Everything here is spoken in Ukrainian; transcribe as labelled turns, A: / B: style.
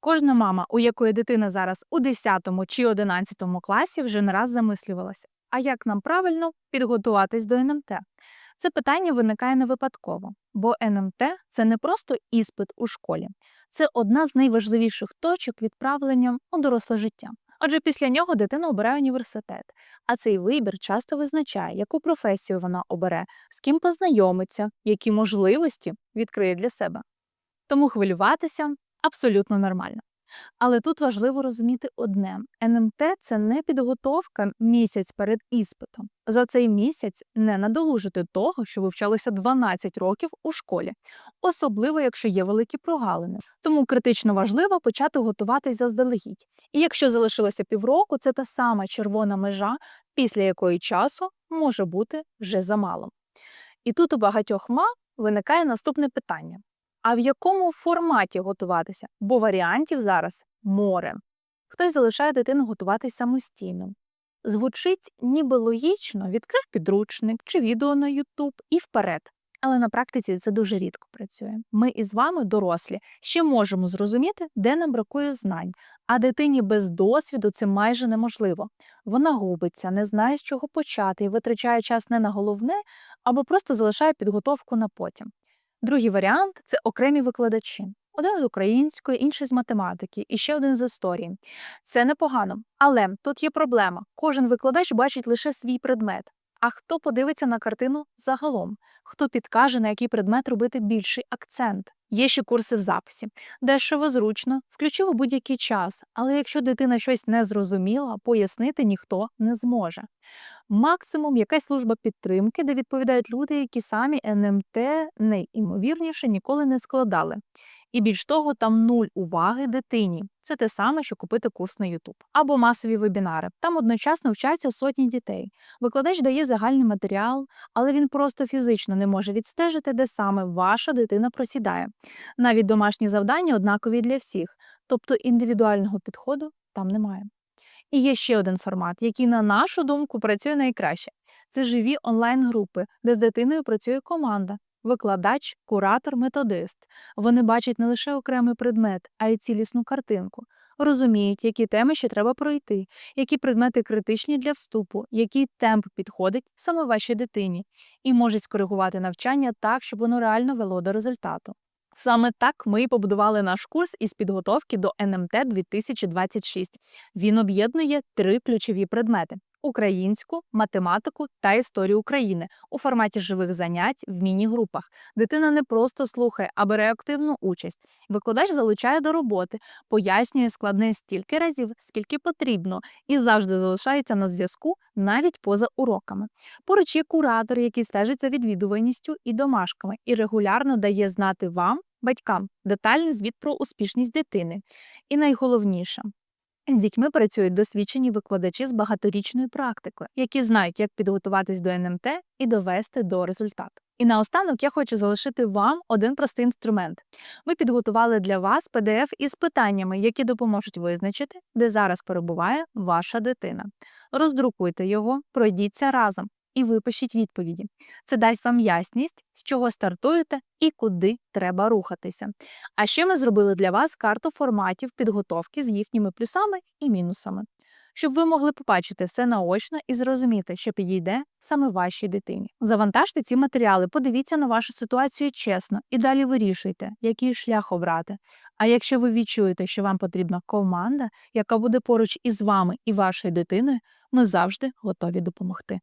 A: Кожна мама, у якої дитина зараз у 10 чи 11 класі, вже не раз замислювалася, а як нам правильно підготуватись до НМТ? Це питання виникає не випадково, бо НМТ це не просто іспит у школі, це одна з найважливіших точок відправлення у доросле життя. Отже, після нього дитина обирає університет, а цей вибір часто визначає, яку професію вона обере, з ким познайомиться, які можливості відкриє для себе. Тому хвилюватися абсолютно нормально. Але тут важливо розуміти одне: НМТ це не підготовка місяць перед іспитом. За цей місяць не надолужити того, що ви вчалися 12 років у школі, особливо якщо є великі прогалини. Тому критично важливо почати готуватись заздалегідь. І якщо залишилося півроку, це та сама червона межа, після якої часу може бути вже замало. І тут у багатьох ма виникає наступне питання: а в якому форматі готуватися? Бо варіантів зараз море. Хтось залишає дитину готуватись самостійно. Звучить ніби логічно, відкрив підручник чи відео на YouTube і вперед. Але на практиці це дуже рідко працює. Ми із вами, дорослі, ще можемо зрозуміти, де нам бракує знань, а дитині без досвіду це майже неможливо. Вона губиться, не знає, з чого почати і витрачає час не на головне, або просто залишає підготовку на потім. Другий варіант це окремі викладачі. Один з української, інший з математики і ще один з історії. Це непогано, але тут є проблема. Кожен викладач бачить лише свій предмет. А хто подивиться на картину загалом? Хто підкаже, на який предмет робити більший акцент? Є ще курси в записі. Дешево зручно, включив у будь-який час, але якщо дитина щось не зрозуміла, пояснити ніхто не зможе. Максимум якась служба підтримки, де відповідають люди, які самі НМТ найімовірніше ніколи не складали. І більш того, там нуль уваги дитині. Це те саме, що купити курс на YouTube. або масові вебінари. Там одночасно вчаться сотні дітей. Викладач дає загальний матеріал, але він просто фізично не може відстежити, де саме ваша дитина просідає. Навіть домашні завдання однакові для всіх, тобто індивідуального підходу там немає. І є ще один формат, який, на нашу думку, працює найкраще. Це живі онлайн-групи, де з дитиною працює команда, викладач, куратор, методист. Вони бачать не лише окремий предмет, а й цілісну картинку. Розуміють, які теми ще треба пройти, які предмети критичні для вступу, який темп підходить саме вашій дитині, і можуть скоригувати навчання так, щоб воно реально вело до результату. Саме так ми і побудували наш курс із підготовки до НМТ 2026. Він об'єднує три ключові предмети: українську, математику та історію України у форматі живих занять в міні-групах. Дитина не просто слухає, а бере активну участь. Викладач залучає до роботи, пояснює складне стільки разів, скільки потрібно, і завжди залишається на зв'язку навіть поза уроками. Поруч є куратор, який стежить за відвідуваністю і домашками, і регулярно дає знати вам, батькам, детальний звіт про успішність дитини. І найголовніше. З дітьми працюють досвідчені викладачі з багаторічною практикою, які знають, як підготуватись до НМТ і довести до результату. І наостанок я хочу залишити вам один простий інструмент. Ми підготували для вас PDF із питаннями, які допоможуть визначити, де зараз перебуває ваша дитина. Роздрукуйте його, пройдіться разом і випишіть відповіді. Це дасть вам ясність, з чого стартуєте і куди треба рухатися. А ще ми зробили для вас карту форматів підготовки з їхніми плюсами і мінусами, щоб ви могли побачити все наочно і зрозуміти, що підійде саме вашій дитині. Завантажте ці матеріали, подивіться на вашу ситуацію чесно і далі вирішуйте, який шлях обрати. А якщо ви відчуєте, що вам потрібна команда, яка буде поруч із вами і вашою дитиною, ми завжди готові допомогти.